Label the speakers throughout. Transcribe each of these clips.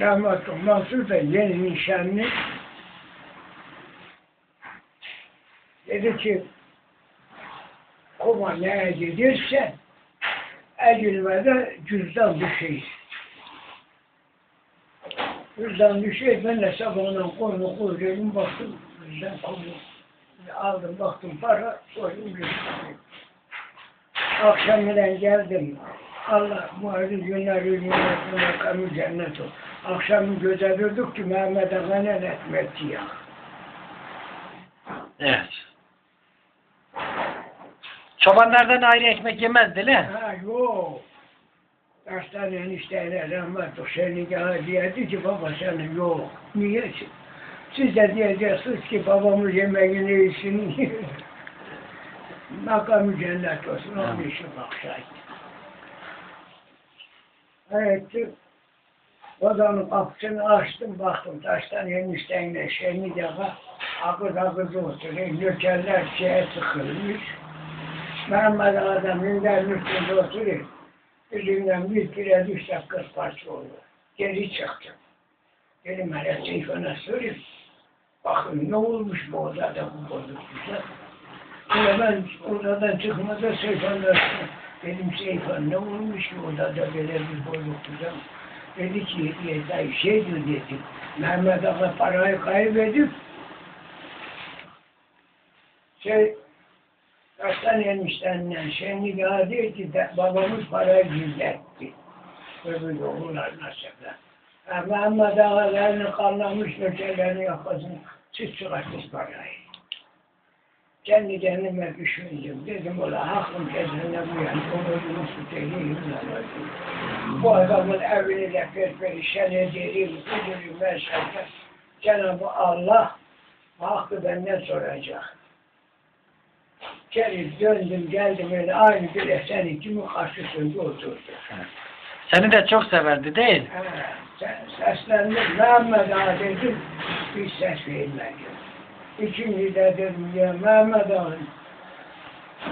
Speaker 1: Rahmetli Mansur da yeni nişanlı. Dedi ki koma neye giderse Eylül'de cüzdan düşeyim. Cüzdan düşeyim ben de sabahından koyunu koyuyorum baktım cüzdan koyunu aldım baktım para koydum cüzdanı. Akşamından geldim. Allah muazzez günler ürünler makamı cennet ol. Akşam göze durduk ki Mehmet Ağa ne etmekti ya.
Speaker 2: Evet. Çobanlardan ayrı ekmek yemez değil mi?
Speaker 1: Ha yok. Tane enişteyle rahmet o seni diyerdi ki baba senin yok. Niye? Siz de diyeceksiniz ki babamız yemeğini yesin. Makamı cennet olsun. Onun için baksaydı. Evet. Odanın kapısını açtım baktım taştan eniştenle şeyini de akız akız oturuyor. Nökerler şeye sıkılmış. Mehmet adam minderin üstünde oturuyor. Üzümden bir kire düşse kız parça oldu. Geri çıktım. Dedim hele Seyfan'a sorayım. Bakın ne olmuş bu odada bu bozukluklar. Ama ben odadan çıkmadan Seyfan'a dedim Seyfan ne olmuş bu odada böyle bir bozukluklar. Dedi ki ya şey diyor dedim. Mehmet Ağa parayı kaybedip şey Aslan eniştenle şenlik adı ki de, babamız parayı gizletti. Öbür oğullar nasipler. Ama amma dağlarını kanlamış nökerlerini yakasını siz çıkarttınız parayı. Kendi kendime düşündüm. Dedim ola hakkım kendine bu yani. Onu nasıl Bu adamın evini de perperişan ederim. Kudurum ben şarkı. Cenab-ı Allah hakkı benden soracak. Gelip döndüm geldim öyle aynı bile senin kimi karşısında oturdu.
Speaker 2: Seni de çok severdi değil
Speaker 1: sen seslendim Mehmet Ağa dedim bir ses vermedi. İkinci de dedim ya Mehmet Ağa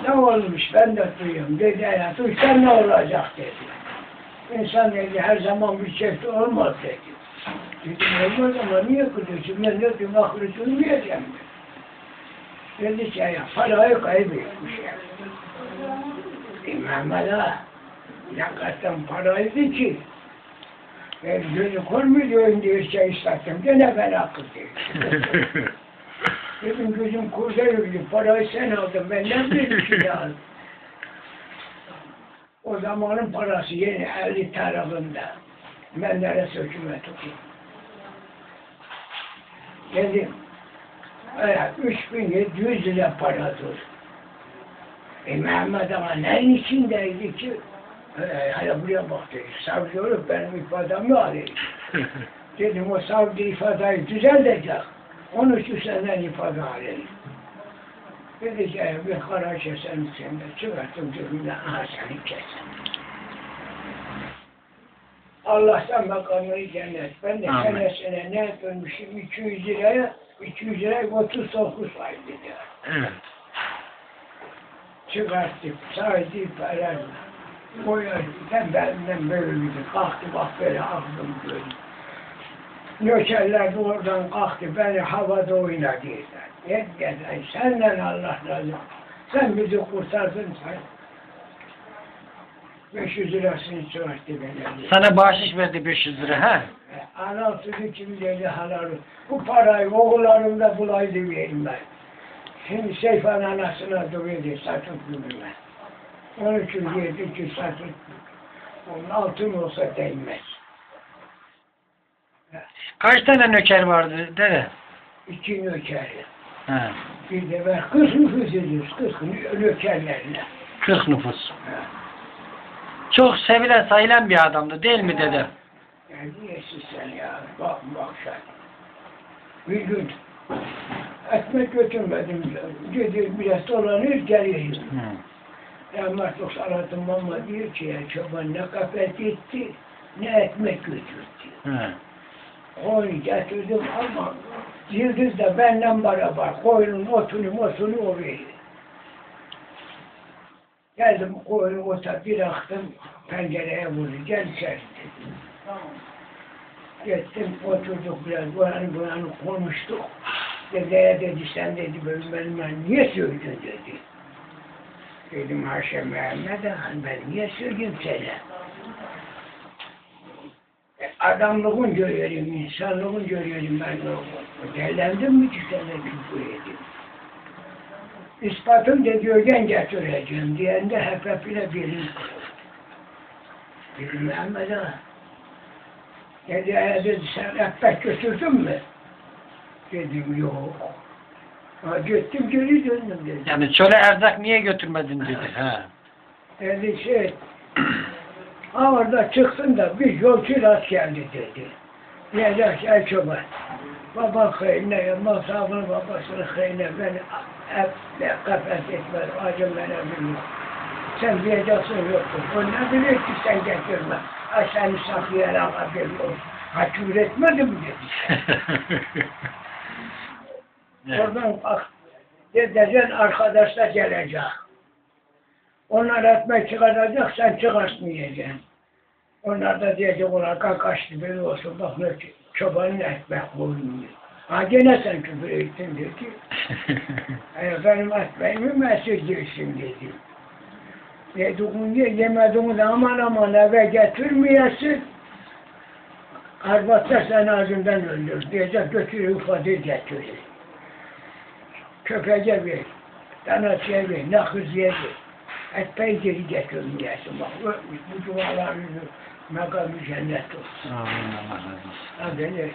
Speaker 1: ne olmuş ben de duyuyorum dedi ya duysan ne olacak dedi. İnsan dedi her zaman bir çift olmaz dedi. Dedim olmaz ama niye kızıyorsun ben dedim ahırı duymayacağım dedi. Dedi ki ya parayı kaybetmiş ya. E, Mehmet Ağa yakastan paraydı ki ben gözü kormuyor diye şey istedim. Gene ben akıl değil. Dedim gözüm kurda yürüdü. Parayı sen aldın. Ben ne bileyim ki ya. O zamanın parası yeni 50 tarafında. Menderes hükümeti. Dedim. Evet, 3700 lira paradır. E Mehmet Ağa neyin içindeydi ki? E, hala buraya bak dedi. Savcı olup benim ifademi alayım. Dedim o savcı ifadeyi düzeltecek. Onun için senden ifade alayım. Dedi ki "E, bir kara kesen içinde çıkarttım cebimden aha seni kesin. Allah sen makamını cennet. Ben de senesine ne dönmüşüm 200 liraya 200 liraya 39 ay dedi.
Speaker 2: Evet.
Speaker 1: Çıkarttık, saydı paralar. Boyadı, ben benden böyle bir kalktı bak böyle aklım böyle. Nökerler oradan kalktı, beni havada oynadılar. Ne dedi, senden Allah razı olsun. Sen bizi kurtardın sen. 500 lirasını çıkarttı bana.
Speaker 2: Sana bahşiş verdi 500 lira ha?
Speaker 1: E, Anam dedi kim dedi halalı. Bu parayı oğullarımda bulaydı vereyim ben. Şimdi Seyfan anasına duruyordu satıp. Onun için yerdi ki satıp onun altın olsa değmez.
Speaker 2: Kaç tane nöker vardı dede?
Speaker 1: İki nökeri.
Speaker 2: Ha.
Speaker 1: Bir de ben kırk nüfus ediyoruz. Kırk nö- nökerlerine.
Speaker 2: 40 nüfus.
Speaker 1: Ha.
Speaker 2: Çok sevilen sayılan bir adamdı değil mi dede?
Speaker 1: Ya niyesin sen ya? Bak bak sen. Bir gün ekmek götürmedim. Gidiyor biraz dolanıyor geliyor.
Speaker 2: Hı.
Speaker 1: Ya Martos aradım ama diyor ki ya çoban ne kafet etti ne ekmek götürdü.
Speaker 2: Hı.
Speaker 1: Koyun getirdim ama Yıldız da benden beraber koyunun otunu motunu o veriyor. Geldim koyunu ota bir aktım pencereye vurdu. Gel içeri dedim. Gittim oturduk biraz buranı buranı konuştuk. Dedeye dedi sen dedi böyle benimle niye söyledin dedi. Dedim Haşa Mehmet Han ben niye söyleyeyim sana? E, Adamlığın görüyorum, insanlığın görüyorum ben o. Derlendim mi ki sana küfür edeyim? İspatım da gölgen getireceğim diyende hep hep ile birini Dedim Mehmet Han. Dedi, "E," dedi sen ekmek götürdün mü? Dedim yok. Ha, gittim geri döndüm dedi.
Speaker 2: Yani çöle erzak niye götürmedin dedi. Ha.
Speaker 1: Dedi şey, ha orada çıksın da bir yolcu rast geldi dedi. Diyecek ey çoban, baba kıyına, masabını babasını kıyına, beni hep ne kafes etmez, acım bana biliyor. Sen diyeceksin yoktur. O ne bilir ki sen getirme. Ha seni saklayan haberin olsun. Ha küfür etmedi mi dedi.
Speaker 2: Evet.
Speaker 1: Oradan bak, dedeceksin arkadaşlar gelecek. Onlar ekmek çıkaracak, sen çıkartmayacaksın. Onlar da diyecek, ona kaçtı böyle olsun, bak ne çobanın ekmek koymuyor. Ha gene sen küfür ettin dedi. E, benim ekmeğimi mesut diyorsun dedi. Yediğini yemediğini aman aman eve getirmeyesin. Arbatlar seni ağzından öldür. Diyecek götürür ifade getirir. Köpeğe ver. Danasıya ver. Nakızıya ver. Ekmeği geri getirmeyesin. Bak bu, bu duaların makamı cennet olsun.
Speaker 2: Amin Allah razı olsun.
Speaker 1: Hadi ne